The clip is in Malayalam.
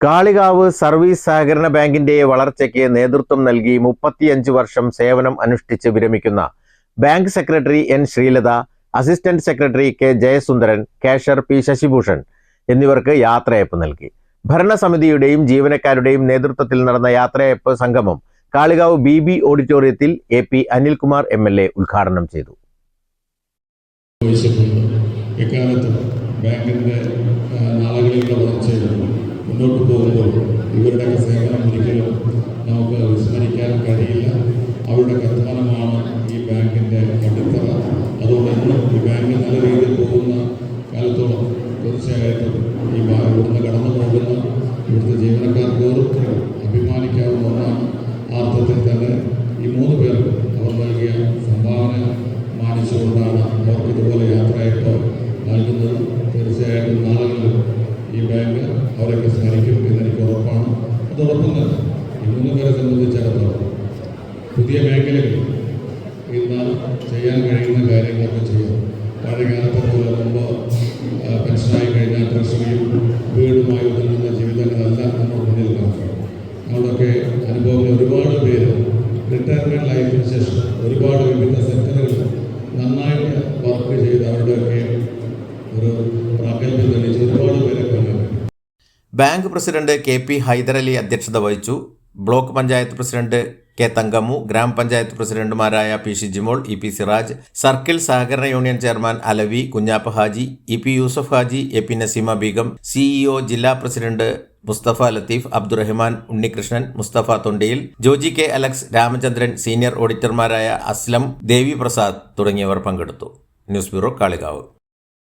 Kalikavu service സഹകരണ ബാങ്കിന്റെ വളർച്ചയ്ക്ക് നേതൃത്വം നൽകി മുപ്പത്തിയഞ്ച് വർഷം സേവനം അനുഷ്ഠിച്ച് വിരമിക്കുന്ന bank secretary N Sreelatha assistant secretary K Jayasundaran cashier P Sasibhushan എന്നിവർക്ക് യാത്രയയപ്പ് നൽകി. ഭരണസമിതിയുടെയും ജീവനക്കാരുടെയും നേതൃത്വത്തിൽ നടന്ന യാത്രയയപ്പ് സംഗമം കാളികാവ് ബി ബി ഓഡിറ്റോറിയത്തിൽ A P Anilkumar M L A ഉദ്ഘാടനം ചെയ്തു. ഇക്കാലത്ത് ബാങ്കിന്റെ നാളുകളിലുള്ള വളർച്ചയിൽ മുന്നോട്ട് പോകുമ്പോൾ ഇവരുടെയൊക്കെ സേവനം ഒരിക്കലും നമുക്ക് വിസ്മരിക്കാൻ കഴിയില്ല. അവരുടെ കഥാനമാണ് ഈ ബാങ്കിന്റെ അടിത്തറ അതുകൊണ്ട് ഇന്നും ഈ ബാങ്ക് നല്ല രീതിയിൽ പോകുന്ന കാലത്തോളം തീർച്ചയായിട്ടും ഈ ഇവിടുന്ന് കടന്നു പോകുന്ന ഇവിടുത്തെ ജീവനക്കാർക്ക് ഓരോരുത്തരും അഭിമാനിക്കാവുന്ന ഒന്നാണ്. ആ അർത്ഥത്തിൽ തന്നെ ഈ മൂന്ന് പേർക്കും അവർ നൽകിയ സംഭാവന മാനിച്ചുകൊണ്ടാണ് അവർക്ക് ഇതുപോലെ യാത്രയായിട്ട് നൽകുന്നത്. ഈ ബാങ്ക് അവരൊക്കെ സ്മരിക്കും എന്നെനിക്ക് ഉറപ്പാണ്. അതോടൊപ്പം തന്നെ ഈ സംബന്ധിച്ചിടത്തോളം പുതിയ മേഖലകൾ ഇന്ന് ചെയ്യാൻ കഴിയുന്ന കാര്യങ്ങളൊക്കെ ചെയ്യും പഴയകാലത്തെ പോലെ മുമ്പ് പെൻഷനായി കഴിഞ്ഞാൽ ട്രഷറിയും വീടുമായി ഒതുങ്ങുന്ന ജീവിതങ്ങളല്ല നമ്മൾ മുന്നിൽ കാണുന്നത്. ഞങ്ങളുടെയൊക്കെ അനുഭവങ്ങൾ ഒരുപാട് പേര്. റിട്ടയർമെന്റ് ലൈഫിന് ശേഷം ഒരുപാട് bank president K P Hydrali അധ്യക്ഷത വഹിച്ചു. Block panchayat president K Thankamu ഗ്രാമപഞ്ചായത്ത് പ്രസിഡന്റുമാരായ P Jimol E P Siraj circle സഹകരണ union chairman Alavi Kunjappa Haji E P Yusuf Haji A P Naseema Beegum CEO ജില്ലാ president Musthafa Latheef Abdurahman Unnikrishnan Musthafa Thondiyil Joji K Alex Ramachandran senior ഓഡിറ്റർമാരായ Aslam Devi Prasad തുടങ്ങിയവർ പങ്കെടുത്തു. News bureau Kalikavu.